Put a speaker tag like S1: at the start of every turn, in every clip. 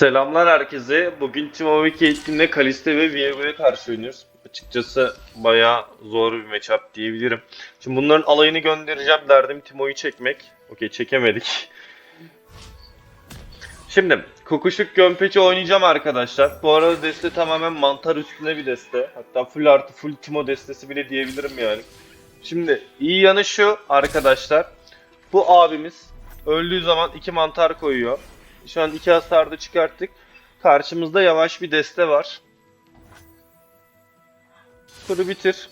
S1: Selamlar herkese. Bugün Timo Caitlyn'le Kaliste ve Viego'ya karşı oynuyoruz. Açıkçası bayağı zor bir matchup diyebilirim. Şimdi bunların alayını göndereceğim. Derdim Timo'yu çekmek. Okey çekemedik. Şimdi kokuşuk gömpeçi oynayacağım arkadaşlar. Bu arada deste tamamen mantar üstüne bir deste. Hatta full artı full Timo destesi bile diyebilirim yani. Şimdi iyi yanı şu arkadaşlar. Bu abimiz öldüğü zaman iki mantar koyuyor. Şu an iki hasar da çıkarttık. Karşımızda yavaş bir deste var. Turu bitir.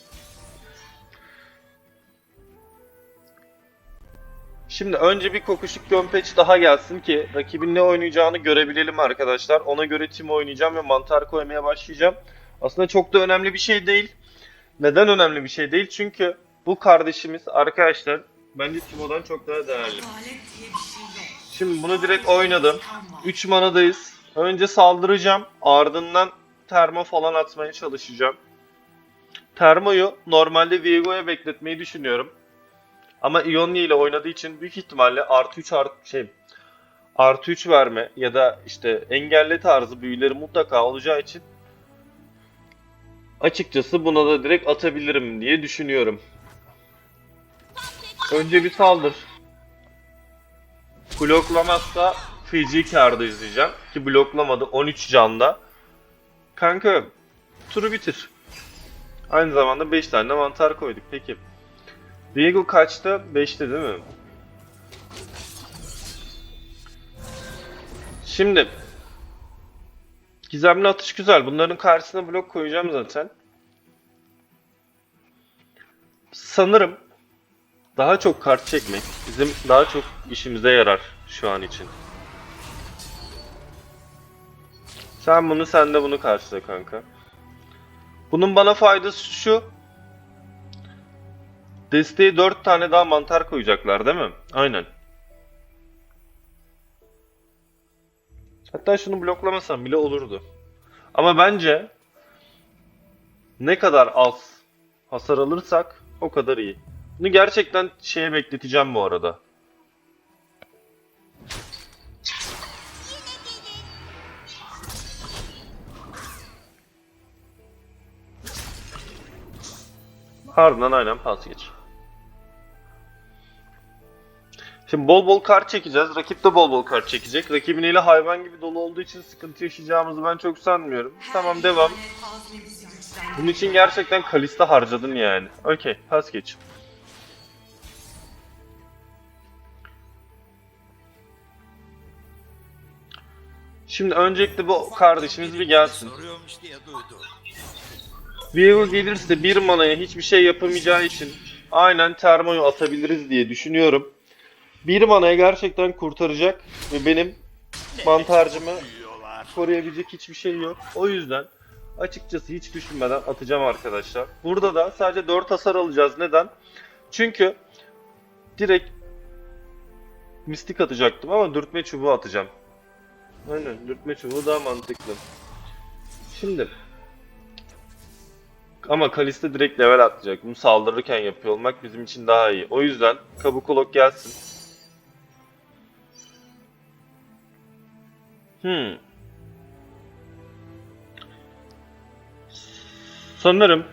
S1: Şimdi önce bir kokuşuk gömpeç daha gelsin ki rakibin ne oynayacağını görebilelim arkadaşlar. Ona göre tim oynayacağım ve mantar koymaya başlayacağım. Aslında çok da önemli bir şey değil. Neden önemli bir şey değil? Çünkü bu kardeşimiz arkadaşlar bence Timo'dan çok daha değerli. Şimdi bunu direkt oynadım.
S2: Ama
S1: 3 manadayız. Önce saldıracağım. Ardından termo falan atmaya çalışacağım. Termoyu normalde Viego'ya bekletmeyi düşünüyorum. Ama Ionia ile oynadığı için büyük ihtimalle artı 3 artı şey artı 3 verme ya da işte engelle tarzı büyüleri mutlaka olacağı için açıkçası buna da direkt atabilirim diye düşünüyorum. Önce bir saldır. Bloklamazsa feci karda izleyeceğim. Ki bloklamadı 13 canda. Kanka turu bitir. Aynı zamanda 5 tane mantar koyduk. Peki. Diego kaçta? 5'te değil mi? Şimdi Gizemli atış güzel. Bunların karşısına blok koyacağım zaten. Sanırım daha çok kart çekmek bizim daha çok işimize yarar şu an için. Sen bunu sen de bunu karşıla kanka. Bunun bana faydası şu. Desteğe 4 tane daha mantar koyacaklar değil mi? Aynen. Hatta şunu bloklamasam bile olurdu. Ama bence ne kadar az hasar alırsak o kadar iyi. Bunu gerçekten şeye bekleteceğim bu arada. Ardından aynen pas geç. Şimdi bol bol kart çekeceğiz. Rakip de bol bol kart çekecek. Rakibin eli hayvan gibi dolu olduğu için sıkıntı yaşayacağımızı ben çok sanmıyorum. Tamam devam. Bunun için gerçekten Kalista harcadın yani. Okey, pas geç. Şimdi öncelikle bu kardeşimiz bir gelsin. Viego gelirse bir manaya hiçbir şey yapamayacağı için aynen termoyu atabiliriz diye düşünüyorum. Bir manaya gerçekten kurtaracak ve benim mantarcımı koruyabilecek hiçbir şey yok. O yüzden açıkçası hiç düşünmeden atacağım arkadaşlar. Burada da sadece 4 hasar alacağız. Neden? Çünkü direkt mistik atacaktım ama dürtme çubuğu atacağım. Aynen dürtme çubuğu daha mantıklı. Şimdi ama Kalista direkt level atlayacak. Bunu saldırırken yapıyor olmak bizim için daha iyi. O yüzden Kabukolok gelsin. Hmm. Sanırım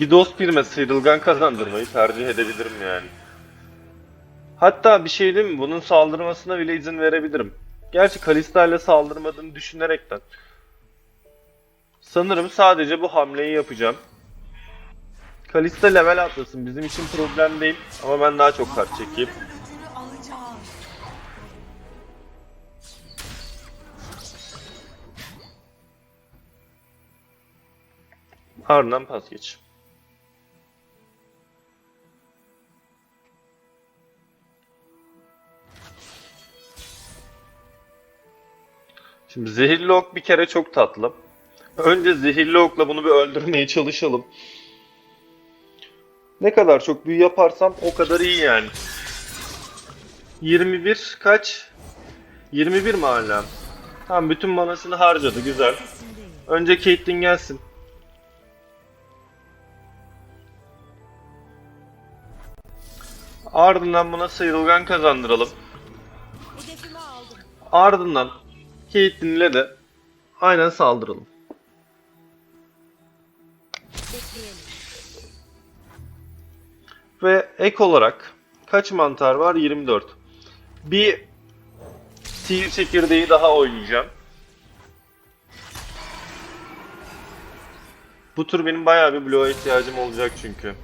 S1: bir dost birime sıyrılgan kazandırmayı tercih edebilirim yani. Hatta bir şey değil mi? Bunun saldırmasına bile izin verebilirim. Gerçi Kalista ile saldırmadığını düşünerekten. Sanırım sadece bu hamleyi yapacağım. Kalista level atlasın bizim için problem değil ama ben daha çok kart çekeyim. Ardından pas geç. Şimdi zehirli ok bir kere çok tatlı. Önce zehirli okla bunu bir öldürmeye çalışalım. Ne kadar çok büyü yaparsam o kadar iyi yani. 21 kaç? 21 mi hala? Tamam bütün manasını harcadı güzel. Önce Caitlyn gelsin. Ardından buna sıyrılgan kazandıralım. Ardından Caitlyn'le de aynen saldıralım. Ve ek olarak kaç mantar var? 24. Bir sihir çekirdeği daha oynayacağım. Bu tur benim bayağı bir bloğa ihtiyacım olacak çünkü.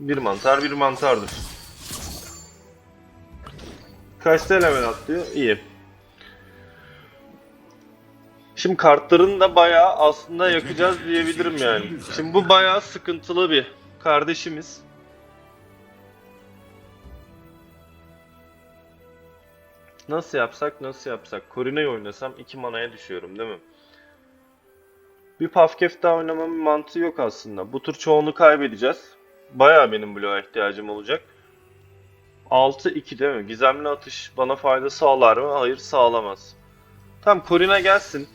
S1: Bir mantar bir mantardır. Kaçta level atlıyor? İyi. Şimdi kartlarını da bayağı aslında yakacağız diyebilirim yani. Şimdi bu bayağı sıkıntılı bir kardeşimiz. Nasıl yapsak nasıl yapsak? Korina'yı oynasam 2 manaya düşüyorum değil mi? Bir Pafkef daha oynamamın mantığı yok aslında. Bu tur çoğunu kaybedeceğiz. Bayağı benim bloğa ihtiyacım olacak. 6-2 değil mi? Gizemli atış bana fayda sağlar mı? Hayır sağlamaz. Tamam Korina gelsin.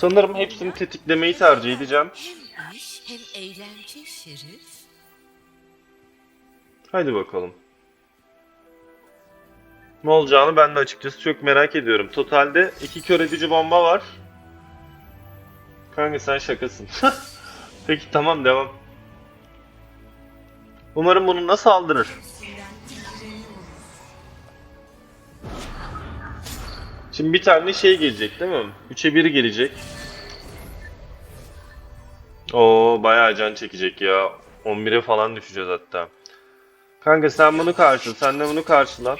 S1: Sanırım hepsini tetiklemeyi tercih edeceğim.
S3: Hem iş hem eğlence Şerif.
S1: Hadi bakalım. Ne olacağını ben de açıkçası çok merak ediyorum. Totalde iki kör edici bomba var. Kanka sen şakasın. Peki tamam devam. Umarım bunu nasıl aldırır? Şimdi bir tane şey gelecek değil mi? 3'e 1 gelecek. Oo bayağı can çekecek ya. 11'e falan düşeceğiz hatta. Kanka sen bunu karşıla, sen de bunu karşıla.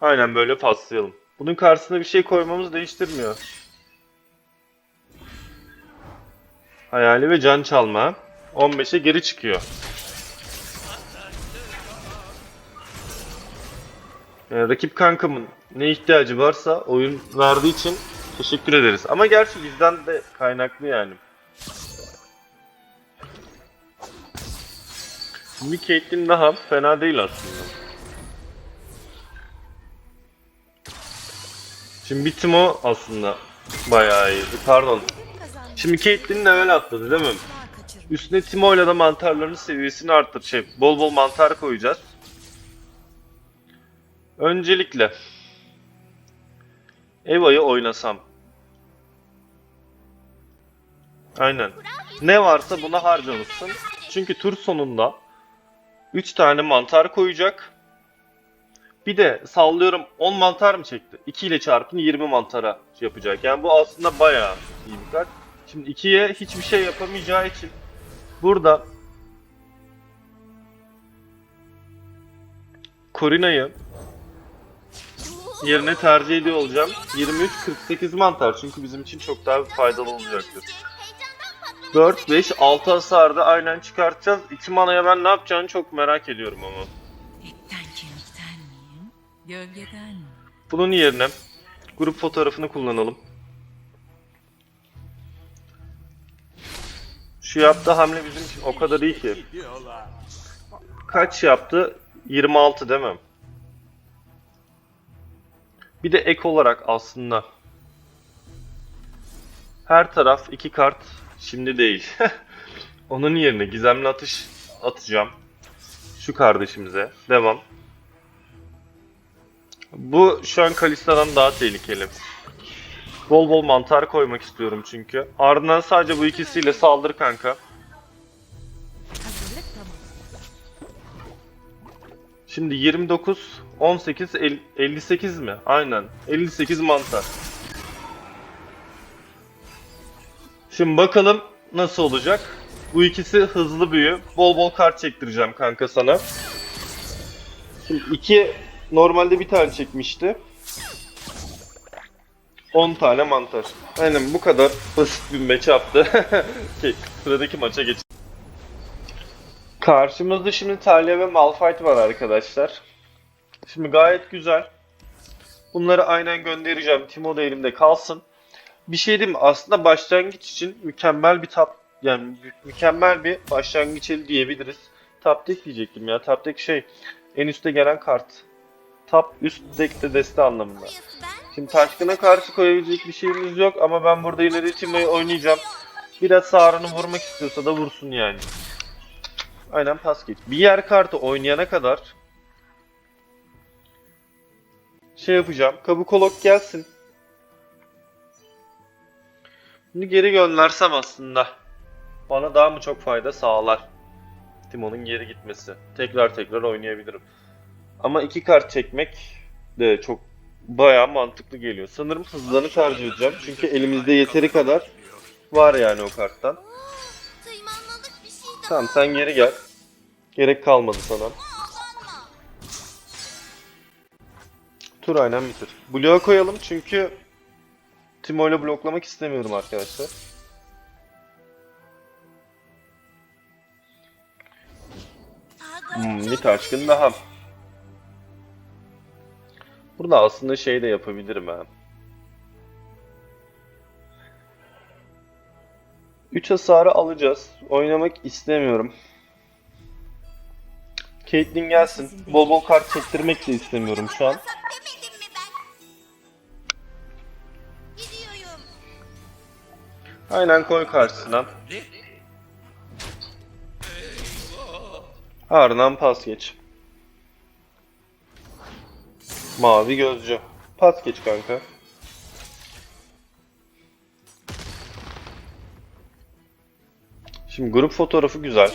S1: Aynen böyle paslayalım. Bunun karşısına bir şey koymamız değiştirmiyor. Hayali ve can çalma. 15'e geri çıkıyor. Yani rakip kankamın ne ihtiyacı varsa oyun verdiği için teşekkür ederiz. Ama gerçi bizden de kaynaklı yani. Şimdi Caitlyn daha fena değil aslında. Şimdi bir Timo aslında bayağı iyi. Pardon. Şimdi Caitlyn level atladı değil mi? Üstüne Timo'yla da mantarların seviyesini arttır. Şey, bol bol mantar koyacağız. Öncelikle Eva'yı oynasam. Aynen. Ne varsa buna harcamışsın. Çünkü tur sonunda 3 tane mantar koyacak. Bir de sallıyorum 10 mantar mı çekti? 2 ile çarpın 20 mantara yapacak. Yani bu aslında bayağı iyi bir kart. Şimdi 2'ye hiçbir şey yapamayacağı için burada Korina'yı yerine tercih ediyor olacağım. 23-48 mantar çünkü bizim için çok daha faydalı olacaktır. 4, 5, 6 hasarda aynen çıkartacağız. 2 manaya ben ne yapacağını çok merak ediyorum ama. Bunun yerine grup fotoğrafını kullanalım. Şu yaptığı hamle bizim için o kadar iyi ki. Kaç yaptı? 26 değil mi? Bir de ek olarak aslında her taraf iki kart şimdi değil. Onun yerine gizemli atış atacağım. Şu kardeşimize. Devam. Bu şu an Kalista'dan daha tehlikeli. Bol bol mantar koymak istiyorum çünkü. Ardından sadece bu ikisiyle saldır kanka. Şimdi 29, 18, el- 58 mi? Aynen. 58 mantar. Şimdi bakalım nasıl olacak. Bu ikisi hızlı büyü. Bol bol kart çektireceğim kanka sana. Şimdi iki normalde bir tane çekmişti. 10 tane mantar. Aynen bu kadar basit bir match yaptı. Sıradaki maça geç. Karşımızda şimdi Talia ve Malphite var arkadaşlar. Şimdi gayet güzel. Bunları aynen göndereceğim. Timo da elimde kalsın. Bir şey diyeyim? Aslında başlangıç için mükemmel bir tap yani mü- mükemmel bir başlangıç eli diyebiliriz. Top deck diyecektim ya. Top deck şey en üste gelen kart. Top üst deck'te deste anlamında. Şimdi Taşkın'a karşı koyabilecek bir şeyimiz yok ama ben burada de Timo'yu oynayacağım. Biraz Sarı'nı vurmak istiyorsa da vursun yani. Aynen pas geç. Bir yer kartı oynayana kadar şey yapacağım. Kabukolog gelsin. Bunu geri göndersem aslında bana daha mı çok fayda sağlar? Timon'un geri gitmesi. Tekrar tekrar oynayabilirim. Ama iki kart çekmek de çok bayağı mantıklı geliyor. Sanırım hızlanı tercih edeceğim. Çünkü elimizde yeteri kadar var yani o karttan. Tamam sen geri gel. Gerek kalmadı sana. Tur aynen bitir. Bloğa koyalım çünkü Timo ile bloklamak istemiyorum arkadaşlar. Hmm, bir taşkın daha. Burada aslında şey de yapabilirim ha. 3 hasarı alacağız. Oynamak istemiyorum. Caitlyn gelsin. Bol bol kart çektirmek de istemiyorum şu an. Aynen koy karşısına. Ardından pas geç. Mavi gözcü. Pas geç kanka. Şimdi grup fotoğrafı güzel.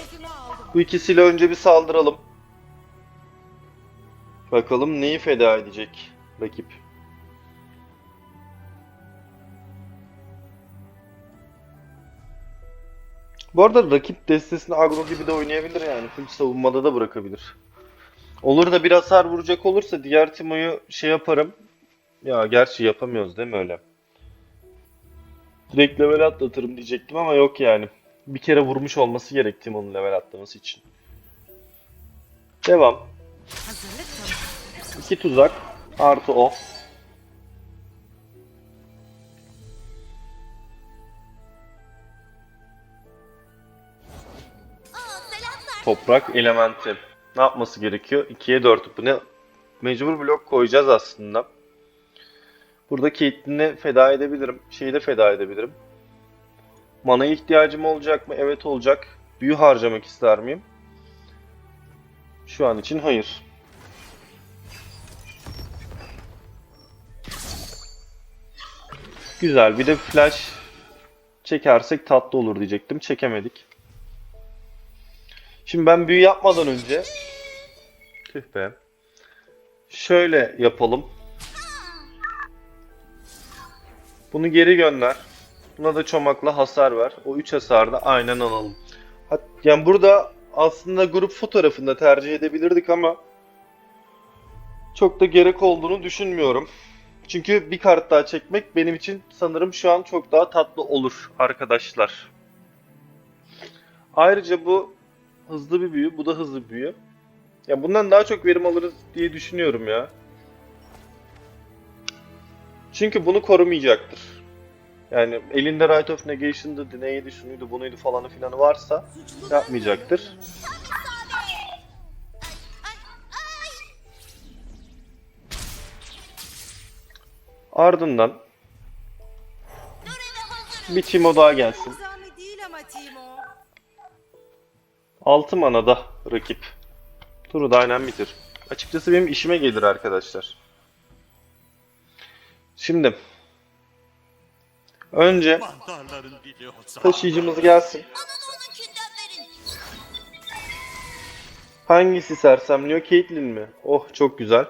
S1: Bu ikisiyle önce bir saldıralım. Bakalım neyi feda edecek rakip. Bu arada rakip destesini agro gibi de oynayabilir yani. Full savunmada da bırakabilir. Olur da bir hasar vuracak olursa diğer Timo'yu şey yaparım. Ya gerçi yapamıyoruz değil mi öyle? Direkt level atlatırım diyecektim ama yok yani. Bir kere vurmuş olması gerek Timo'nun level atlaması için. Devam. İki tuzak artı o. Toprak elementi. Ne yapması gerekiyor? 2'ye 4. Bu ne? Mecbur blok koyacağız aslında. Burada Caitlyn'i feda edebilirim. Şeyi de feda edebilirim. Mana'ya ihtiyacım olacak mı? Evet olacak. Büyü harcamak ister miyim? Şu an için hayır. Güzel. Bir de flash çekersek tatlı olur diyecektim. Çekemedik. Şimdi ben büyü yapmadan önce Tüh be. Şöyle yapalım. Bunu geri gönder. Buna da çomakla hasar ver. O 3 hasarı da aynen alalım. Yani burada aslında grup fotoğrafında tercih edebilirdik ama çok da gerek olduğunu düşünmüyorum. Çünkü bir kart daha çekmek benim için sanırım şu an çok daha tatlı olur arkadaşlar. Ayrıca bu hızlı bir büyü, bu da hızlı bir büyü. Ya bundan daha çok verim alırız diye düşünüyorum ya. Çünkü bunu korumayacaktır. Yani elinde Right of Negation'dı, Deney'di, şunuydu, bunuydu falanı filanı varsa yapmayacaktır. Ardından bir Timo daha gelsin.
S2: Nizami değil ama Timo.
S1: 6 mana da rakip. Turu aynen bitir. Açıkçası benim işime gelir arkadaşlar. Şimdi önce taşıyıcımız gelsin. Hangisi sersemliyor? Caitlyn mi? Oh çok güzel.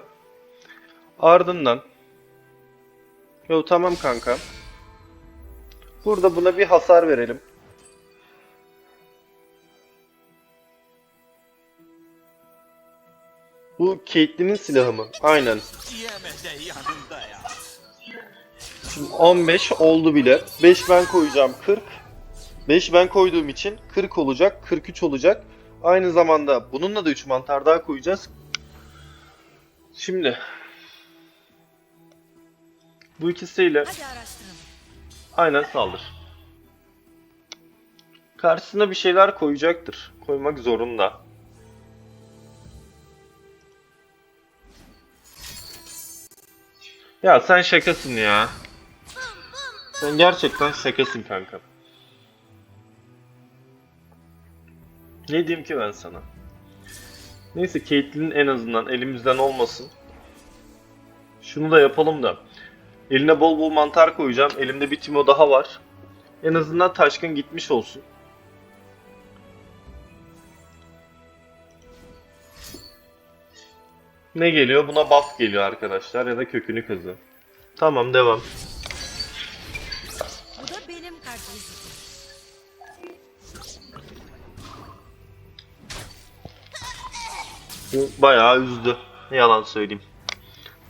S1: Ardından Yo tamam kanka. Burada buna bir hasar verelim. Bu Caitlyn'in silahı mı? Aynen. Şimdi 15 oldu bile. 5 ben koyacağım 40. 5 ben koyduğum için 40 olacak, 43 olacak. Aynı zamanda bununla da 3 mantar daha koyacağız. Şimdi bu ikisiyle aynen saldır. Karşısına bir şeyler koyacaktır. Koymak zorunda. Ya sen şakasın ya. Sen gerçekten şakasın kanka. Ne diyeyim ki ben sana? Neyse Caitlyn en azından elimizden olmasın. Şunu da yapalım da. Eline bol bol mantar koyacağım. Elimde bir Timo daha var. En azından taşkın gitmiş olsun. Ne geliyor? Buna buff geliyor arkadaşlar ya da kökünü kazı. Tamam devam.
S3: Bu
S1: bayağı üzdü. Ne yalan söyleyeyim.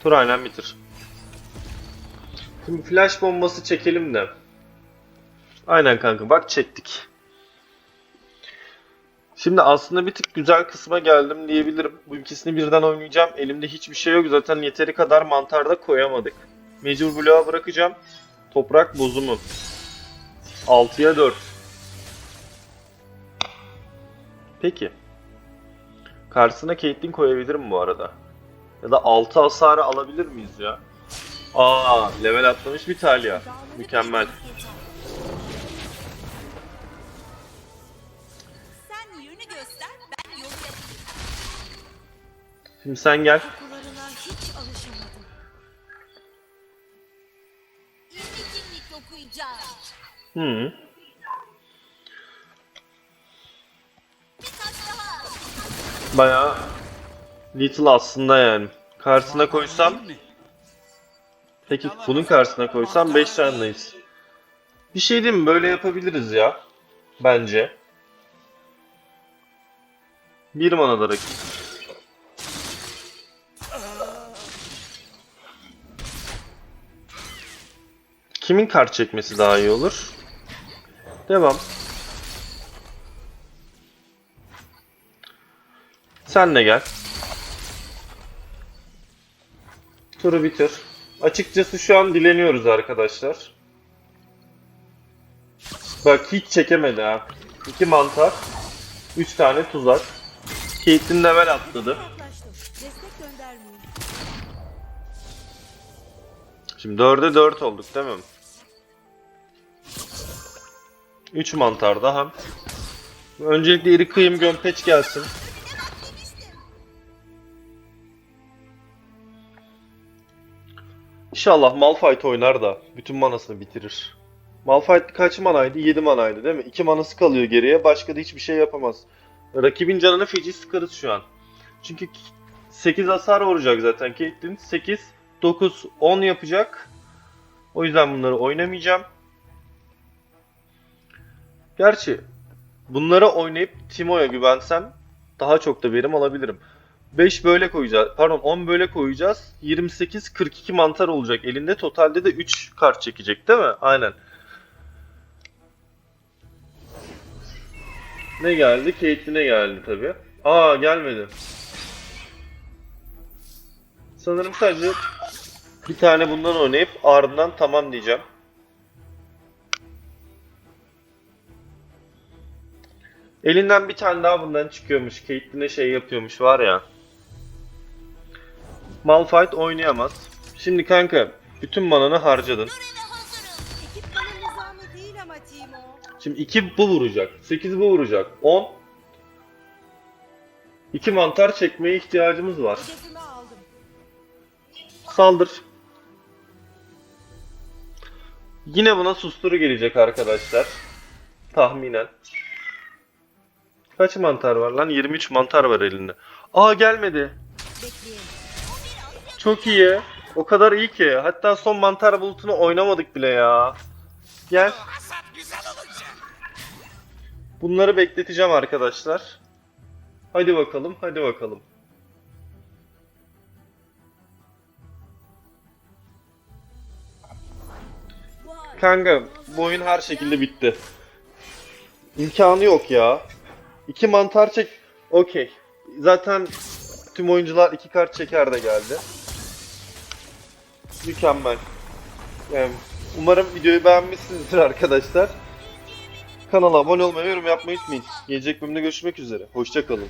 S1: Tur aynen bitir. Şimdi flash bombası çekelim de. Aynen kanka bak çektik. Şimdi aslında bir tık güzel kısma geldim diyebilirim. Bu ikisini birden oynayacağım. Elimde hiçbir şey yok. Zaten yeteri kadar mantarda koyamadık. Mecbur bloğa bırakacağım. Toprak bozumu. 6'ya 4. Peki. Karşısına Caitlyn koyabilirim bu arada. Ya da 6 hasarı alabilir miyiz ya? Aa, level atlamış bir Talia. Mükemmel. Şimdi sen gel.
S3: Kokularına
S1: Bayağı little aslında yani. Karşısına koysam, peki bunun karşısına koysam 5 canlıyız. Bir şey diyeyim mi? Böyle yapabiliriz ya. Bence. Bir mana da rakip. Kimin kart çekmesi daha iyi olur? Devam. Sen de gel. Turu bitir. Açıkçası şu an dileniyoruz arkadaşlar. Bak hiç çekemedi ha. İki mantar. Üç tane tuzak. Caitlyn level atladı. Şimdi 4'e 4 olduk değil mi? 3 mantar daha. Öncelikle iri kıyım gömpeç gelsin. İnşallah Malphite oynar da bütün manasını bitirir. Malphite kaç manaydı? 7 manaydı değil mi? 2 manası kalıyor geriye. Başka da hiçbir şey yapamaz. Rakibin canını feci sıkarız şu an. Çünkü 8 hasar vuracak zaten Caitlyn. 8, 9, 10 yapacak. O yüzden bunları oynamayacağım. Gerçi bunları oynayıp Timo'ya güvensem daha çok da verim alabilirim. 5 böyle koyacağız. Pardon 10 böyle koyacağız. 28 42 mantar olacak elinde. Totalde de 3 kart çekecek değil mi? Aynen. Ne geldi? Caitlyn'e geldi tabi. Aa gelmedi. Sanırım sadece bir tane bundan oynayıp ardından tamam diyeceğim. Elinden bir tane daha bundan çıkıyormuş. Caitlyn'e şey yapıyormuş var ya. Malphite oynayamaz. Şimdi kanka bütün mananı harcadın. Şimdi 2 bu vuracak. 8 bu vuracak. 10. 2 mantar çekmeye ihtiyacımız var. Saldır. Yine buna susturu gelecek arkadaşlar. Tahminen. Kaç mantar var lan? 23 mantar var elinde. Aa gelmedi.
S3: Bekleyelim.
S1: Çok iyi. O kadar iyi ki. Hatta son mantar bulutunu oynamadık bile ya. Gel. Bunları bekleteceğim arkadaşlar. Hadi bakalım, hadi bakalım. Kanka, bu oyun her şekilde bitti. İmkanı yok ya. İki mantar çek... Okey. Zaten tüm oyuncular iki kart çeker de geldi. Mükemmel. Umarım videoyu beğenmişsinizdir arkadaşlar. Kanala abone olmayı, yorum yapmayı unutmayın. Gelecek bölümde görüşmek üzere. Hoşçakalın.